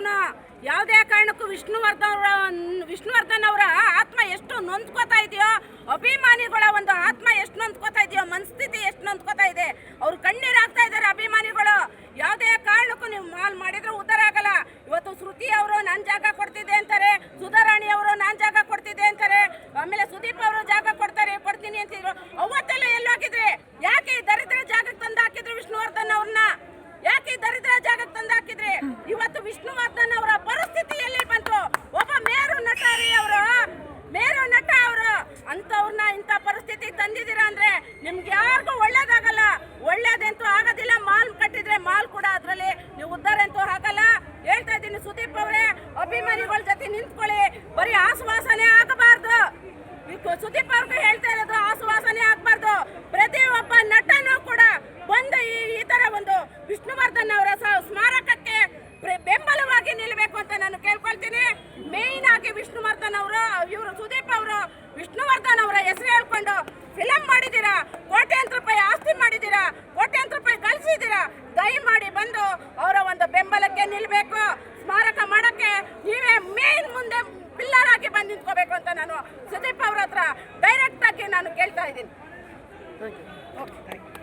ಅವನು ಯಾವುದೇ ಕಾರಣಕ್ಕೂ ವಿಷ್ಣುವರ್ಧನ್ ವಿಷ್ಣುವರ್ಧನ್ ಅವರ ಆತ್ಮ ಎಷ್ಟು ನೊಂದ್ಕೋತಾ ಇದೆಯೋ, ಅಭಿಮಾನಿಗಳ ಒಂದು ಆತ್ಮ ಎಷ್ಟು ನೊಂದ್ಕೋತಾ ಇದೆಯೋ, ಮನಸ್ಥಿತಿ ಎಷ್ಟು ನೊಂದ್ಕೋತಾ ಇದೆ, ಅವ್ರು ಕಣ್ಣೀರಾಗ್ತಾ ಇದ್ದಾರೆ ಅಭಿಮಾನಿಗಳು. ಯಾವುದೇ ಕಾರಣಕ್ಕೂ ನೀವು ಮಾಲ್ ಮಾಡಿದ್ರೆ ಉದ್ದಾರ ಆಗಲ್ಲ. ಇವತ್ತು ಶ್ರುತಿ ಇವತ್ತು ವಿಷ್ಣುವರ್ಧನ್ ಅವರ ಪರಿಸ್ಥಿತಿ ಎಲ್ಲಿ ಬಂತು. ಒಬ್ಬ ಮೇರು ನಟ ರೀ ಅವರು. ಮೇರು ನಟ ಅವರು. ಅಂಥವ್ರನ್ನ ಇಂಥ ಪರಿಸ್ಥಿತಿ ತಂದಿದ್ದೀರಾ ಅಂದ್ರೆ ನಿಮ್ಗೆ ಯಾರಿಗೂ ಒಳ್ಳೇದಾಗಲ್ಲ. ಒಳ್ಳೇದಂತೂ ಆಗೋದಿಲ್ಲ. ಮಾಲ್ ಕಟ್ಟಿದ್ರೆ ಮಾಲ್ ಕೂಡ ಅದರಲ್ಲಿ ನೀವು ಉದ್ಧಾರ ಅಂತೂ ಆಗಲ್ಲ ಹೇಳ್ತಾ ಇದ್ದೀನಿ ಸುದೀಪ್ ಅವರೇ, ಅಭಿಮಾನಿಗಳ ಜೊತೆ ನಿಂತ್ಕೊಳ್ಳಿ. ಬರೀ ಆಶ್ವಾಸನೆ ಆಗಬಾರ್ದು. ಸುದೀಪ್ ಅವ್ರಿಗೆ ಹೇಳ್ತಾ ಇರೋದು ಆಶ್ವಾಸನೆ ಆಗಬಾರ್ದು. ಪ್ರತಿ ಒಬ್ಬ ನಟನೂ ಕೂಡ ಬಂದು ಈ ಈ ತರ ಒಂದು ವಿಷ್ಣುವರ್ಧನ್ ಅವರ ಸ- ಸ್ಮಾರಕಕ್ಕೆ ಪ್ರ- ಬೆಂಬಲವಾಗಿ ನಿಲ್ಲಬೇಕು ಅಂತ ನಾನು ಕೇಳ್ಕೊಳ್ತೀನಿ ಆಗಿ ವಿಷ್ಣುವರ್ಧನ್ ಅವರ ಇವರು ಸುದೀಪ್ ಅವರು ವಿಷ್ಣುವರ್ಧನ್ ಅವರ ಹೆಸರು ಹೇಳ್ಕೊಂಡು ಫಿಲಂ ಮಾಡಿದ್ದೀರಾ? ಕೋಟ್ಯಾಂತರ ರೂಪಾಯಿ ಆಸ್ತಿ ಮಾಡಿದ್ದೀರಾ? ಕೋಟ್ಯಾಂತರ ರೂಪಾಯಿ ಕಳ್ಸಿದ್ದೀರಾ? ದಯ ಮಾಡಿ ಬಂದು ಅವರ ಒಂದು ಬೆಂಬಲಕ್ಕೆ ನಿಲ್ಲಬೇಕು ಸ್ಮಾರಕ ಮಾಡಕ್ಕೆ ನೀವೇ ಮೇನ್ ಮುಂದೆ ಪಿಲ್ಲರ್ ಆಗಿ ಬಂದು ನಿಂತ್ಕೋಬೇಕು ಅಂತ ನಾನು ಸುದೀಪ್ ಅವ್ರ ಹತ್ರ ಡೈರೆಕ್ಟ್ ಆಗಿ ನಾನು ಕೇಳ್ತಾ ಇದ್ದೀನಿ. ಓಕೆ